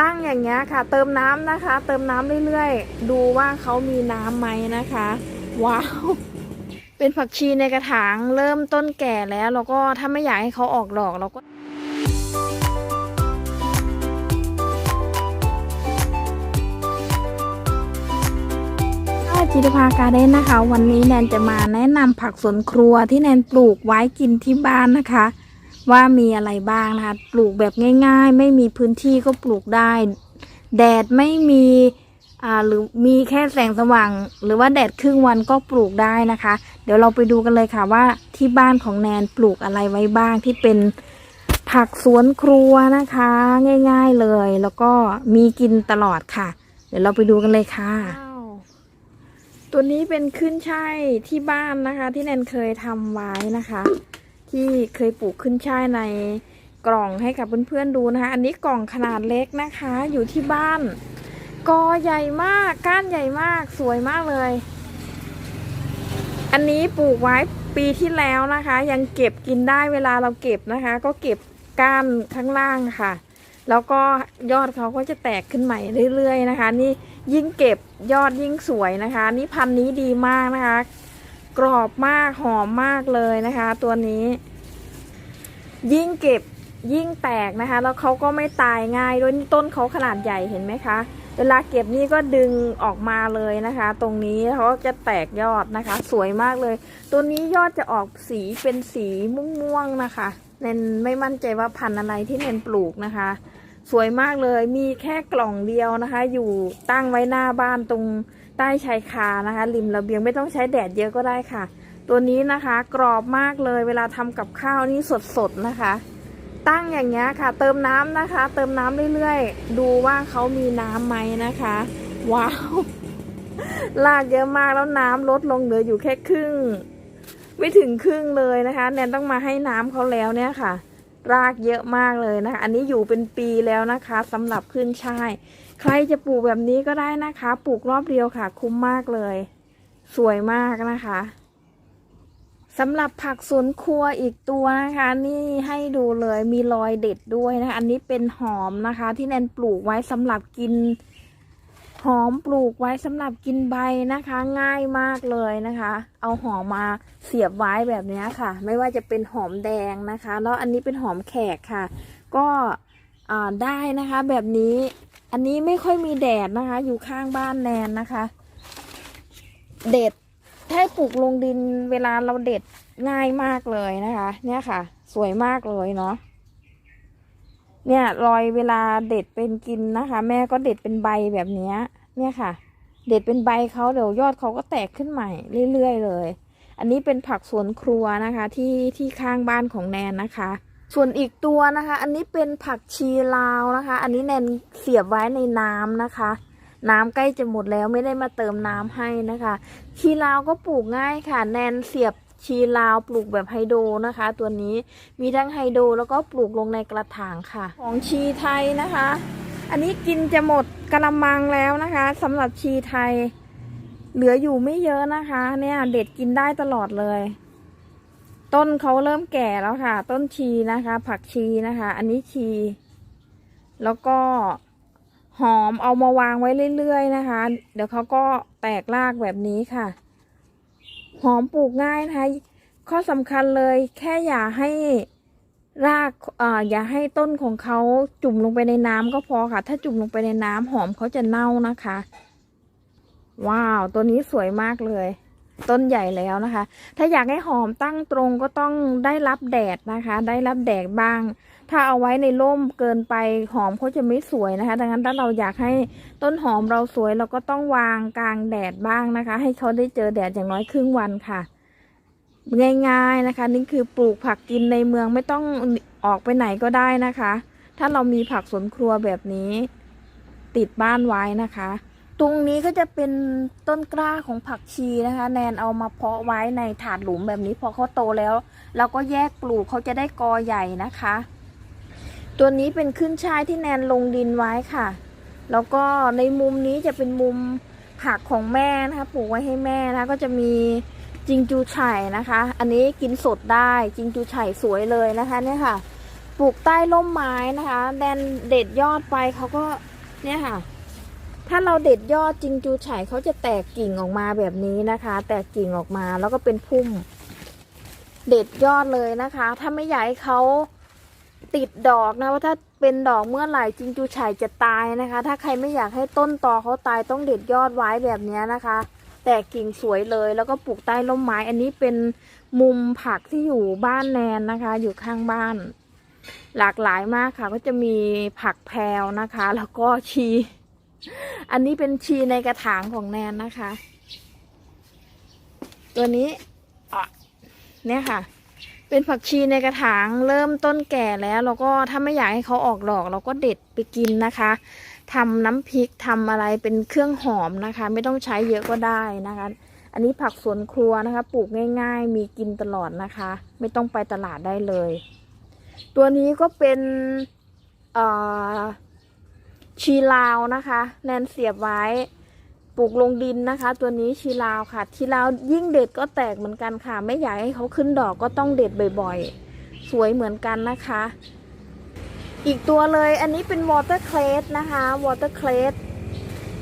ตั้งอย่างเงี้ยค่ะ เติมน้ำนะคะ เติมน้ำเรื่อยๆ ดูว่าเขามีน้ำไหมนะคะ ว้าว เป็นผักชีในกระถางเริ่มต้นแก่แล้วแล้วก็ถ้าไม่อยากให้เขาออกดอกเราก็จิตภาการเด้นนะคะ วันนี้แนนจะมาแนะนำผักสวนครัวที่แนนปลูกไว้กินที่บ้านนะคะ ว่ามีอะไรบ้างนะคะ ปลูกแบบง่ายๆ ไม่มีพื้นที่ก็ปลูกได้ แดดไม่มีอ่าหรือมีแค่แสงสว่าง หรือว่าแดดครึ่งวันก็ปลูกได้นะคะ เดี๋ยวเราไปดูกันเลยค่ะว่าที่บ้านของแนนปลูกอะไรไว้บ้างที่เป็นผักสวนครัวนะคะ ง่าย ๆเลย แล้วก็มีกินตลอดค่ะ เดี๋ยวเราไปดูกันเลยค่ะ ตัวนี้เป็นขึ้นช่ายที่บ้านนะคะ ที่แนนเคยทำไว้นะคะ ที่เคยปลูกขึ้นช่ายในกล่องให้กับเพื่อนๆดูนะคะ อันนี้กล่องขนาดเล็กนะคะ อยู่ที่บ้าน กอใหญ่มาก ก้านใหญ่มากสวยมากเลย อันนี้ปลูกไว้ปีที่แล้วนะคะ ยังเก็บกินได้เวลาเราเก็บนะคะ ก็เก็บก้านข้างล่างค่ะ แล้วก็ยอดเขาก็จะแตกขึ้นใหม่เรื่อยๆนะคะ นี่ยิ่งเก็บยอดยิ่งสวยนะคะ นี่พันธุ์นี้ดีมากนะคะ กรอบมากหอมมากเลยนะคะ ตัวนี้ ยิ่งเก็บยิ่งแตกนะคะ แล้วเขาก็ไม่ตายง่ายด้วยต้นเขาขนาดใหญ่เห็นไหมคะ เวลาเก็บนี่ก็ดึงออกมาเลยนะคะ ตรงนี้เขาก็จะแตกยอดนะคะ สวยมากเลย ตัวนี้ยอดจะออกสีเป็นสีม่วงๆนะคะเนนไม่มั่นใจว่าพันธุ์อะไรที่เนนปลูกนะคะ สวยมากเลยมีแค่กล่องเดียวนะคะ อยู่ตั้งไว้หน้าบ้านตรง ใต้ชายคานะคะ ริมระเบียงไม่ต้องใช้แดดเยอะก็ได้ค่ะ ตัวนี้นะคะกรอบมากเลยเวลาทำกับข้าวนี่สดๆนะคะ ตั้งอย่างเงี้ยค่ะ เติมน้ำนะคะ เติมน้ำเรื่อยๆ ดูว่าเขามีน้ำไหมนะคะ ว้าว ลากเยอะมากแล้วน้ำลดลงเหลืออยู่แค่ครึ่ง ไม่ถึงครึ่งเลยนะคะ แนนต้องมาให้น้ำเขาแล้วเนี่ยค่ะ รากเยอะมากเลยนะคะ อันนี้อยู่เป็นปีแล้วนะคะสำหรับขึ้นช่าย ใครจะปลูกแบบนี้ก็ได้นะคะ ปลูกรอบเดียวค่ะ คุ้มมากเลย สวยมากนะคะสำหรับผักสวนครัวอีกตัวนะคะ นี่ให้ดูเลยมีรอยเด็ดด้วยนะคะ อันนี้เป็นหอมนะคะ ที่แนนปลูกไว้สำหรับกิน หอมปลูกไว้สำหรับกินใบนะคะ ง่ายมากเลยนะคะ เอาหอมมาเสียบไว้แบบนี้ค่ะ ไม่ว่าจะเป็นหอมแดงนะคะ แล้วอันนี้เป็นหอมแขกค่ะ ก็ได้นะคะแบบนี้ อันนี้ไม่ค่อยมีแดดนะคะ อยู่ข้างบ้านแนนนะคะ เด็ดถ้าปลูกลงดินเวลาเราเด็ดง่ายมากเลยนะคะ เนี่ยค่ะ สวยมากเลยเนาะเนี่ยรอยเวลาเด็ดเป็นกินนะคะ แม่ก็เด็ดเป็นใบแบบนี้เนี่ยค่ะ เด็ดเป็นใบเขาเดี๋ยวยอดเขาก็แตกขึ้นใหม่เรื่อยๆเลย อันนี้เป็นผักสวนครัวนะคะ ที่ที่ข้างบ้านของแนนนะคะ ส่วนอีกตัวนะคะ อันนี้เป็นผักชีลาวนะคะ อันนี้แนนเสียบไว้ในน้ำนะคะ น้ำใกล้จะหมดแล้วไม่ได้มาเติมน้ำให้นะคะ ชีลาวก็ปลูกง่ายค่ะ แนนเสียบชีลาวปลูกแบบไฮโดรนะคะ ตัวนี้มีทั้งไฮโดรแล้วก็ปลูกลงในกระถางค่ะ ของชีไทยนะคะ อันนี้กินจะหมดกระมังแล้วนะคะสำหรับชีไทย เหลืออยู่ไม่เยอะนะคะ เนี่ยเด็ดกินได้ตลอดเลย ต้นเขาเริ่มแก่แล้วค่ะ ต้นชีนะคะ ผักชีนะคะ อันนี้ชี แล้วก็หอมเอามาวางไว้เรื่อยๆนะคะ เดี๋ยวเขาก็แตกรากแบบนี้ค่ะ หอมปลูกง่ายนะคะ ข้อสำคัญเลยแค่อย่าให้รากเอ่ออย่าให้ต้นของเขาจุ่มลงไปในน้ำก็พอค่ะ ถ้าจุ่มลงไปในน้ำหอมเขาจะเน่านะคะ ว้าว ตัวนี้สวยมากเลย ต้นใหญ่แล้วนะคะ ถ้าอยากให้หอมตั้งตรงก็ต้องได้รับแดดนะคะ ได้รับแดดบ้าง ถ้าเอาไว้ในร่มเกินไปหอมเขาจะไม่สวยนะคะ ดังนั้นถ้าเราอยากให้ต้นหอมเราสวยเราก็ต้องวางกลางแดดบ้างนะคะ ให้เขาได้เจอแดดอย่างน้อยครึ่งวันค่ะ ง่ายๆนะคะ นี่คือปลูกผักกินในเมืองไม่ต้องออกไปไหนก็ได้นะคะ ถ้าเรามีผักสวนครัวแบบนี้ ติดบ้านไว้นะคะ ตรงนี้ก็จะเป็นต้นกล้าของผักชีนะคะ แนนเอามาเพาะไว้ในถาดหลุมแบบนี้พอเขาโตแล้วเราก็แยกปลูกเขาจะได้กอใหญ่นะคะ ตัวนี้เป็นขึ้นช่ายที่แนนลงดินไว้ค่ะ แล้วก็ในมุมนี้จะเป็นมุมผักของแม่นะคะปลูกไว้ให้แม่นะะก็จะมีจิงจูไฉ่นะคะ อันนี้กินสดได้จิงจูไฉ่สวยเลยนะคะเนี่ยค่ะ ปลูกใต้ร่มไม้นะคะ แดนเด็ดยอดไปเขาก็เนี่ยค่ะ ถ้าเราเด็ดยอดจิงจูไฉเขาจะแตกกิ่งออกมาแบบนี้นะคะ แตกกิ่งออกมาแล้วก็เป็นพุ่ม เด็ดยอดเลยนะคะ ถ้าไม่อยากให้เขาติดดอกนะว่าถ้าเป็นดอกเมื่อไหร่จิงจูไฉจะตายนะคะ ถ้าใครไม่อยากให้ต้นตอเขาตายต้องเด็ดยอดไว้แบบนี้นะคะ แตกกิ่งสวยเลย แล้วก็ปลูกใต้ร่มไม้ อันนี้เป็นมุมผักที่อยู่บ้านแนนนะคะ อยู่ข้างบ้าน หลากหลายมากค่ะ ก็จะมีผักแพรวนะคะ แล้วก็ชี อันนี้เป็นชีในกระถางของแนนนะคะ ตัวนี้เนี่ยค่ะ เป็นผักชีในกระถางเริ่มต้นแก่แล้วเราก็ถ้าไม่อยากให้เขาออกดอก เราก็เด็ดไปกินนะคะทำน้ำพริกทำอะไรเป็นเครื่องหอมนะคะ ไม่ต้องใช้เยอะก็ได้นะคะ อันนี้ผักสวนครัวนะคะ ปลูกง่าย ๆ มีกินตลอดนะคะ ไม่ต้องไปตลาดได้เลย ตัวนี้ก็เป็นเอ่อ ชีลาวนะคะแนนเสียบไว้ปลูกลงดินนะคะ ตัวนี้ชีลาวค่ะชีลาวยิ่งเด็ดก็แตกเหมือนกันค่ะ ไม่อยากให้เขาขึ้นดอกก็ต้องเด็ดบ่อยๆ สวยเหมือนกันนะคะ อีกตัวเลยอันนี้เป็นวอเตอร์เคลสนะคะวอเตอร์เคลส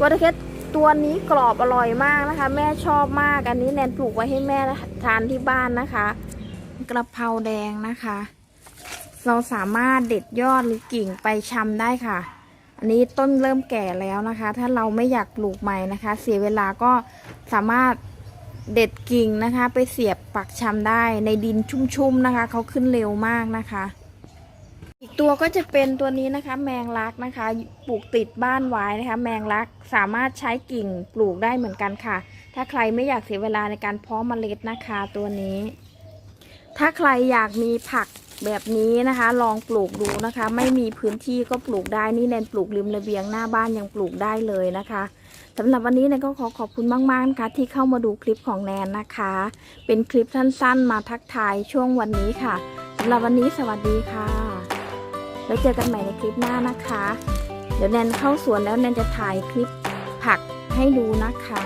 วอเตอร์เคลสตัวนี้กรอบอร่อยมากนะคะ แม่ชอบมาก อันนี้แนนปลูกไว้ให้แม่ทานที่บ้านนะคะ กระเพราแดงนะคะ เราสามารถเด็ดยอดหรือกิ่งไปชำได้ค่ะ อันนี้ต้นเริ่มแก่แล้วนะคะ ถ้าเราไม่อยากปลูกใหม่นะคะ เสียเวลาก็สามารถเด็ดกิ่งนะคะ ไปเสียบปักชำได้ในดินชุ่มๆนะคะเขาขึ้นเร็วมากนะคะ อีกตัวก็จะเป็นตัวนี้นะคะ แมงลักนะคะปลูกติดบ้านไว้นะคะ แมงลักสามารถใช้กิ่งปลูกได้เหมือนกันค่ะ ถ้าใครไม่อยากเสียเวลาในการเพาะเมล็ดนะคะตัวนี้ ถ้าใครอยากมีผัก แบบนี้นะคะ ลองปลูกดูนะคะ ไม่มีพื้นที่ก็ปลูกได้นี่แนนปลูกริมระเบียงหน้าบ้านยังปลูกได้เลยนะคะสำหรับวันนี้แนนก็ขอขอบคุณมากๆนะคะที่เข้ามาดูคลิปของแนนนะคะ เป็นคลิปสั้นๆ มาทักทายช่วงวันนี้ค่ะสำหรับวันนี้สวัสดีค่ะแล้วเจอกันใหม่ในคลิปหน้านะคะ เดี๋ยวแนนเข้าสวนแล้วแนนจะถ่ายคลิปผักให้ดูนะคะ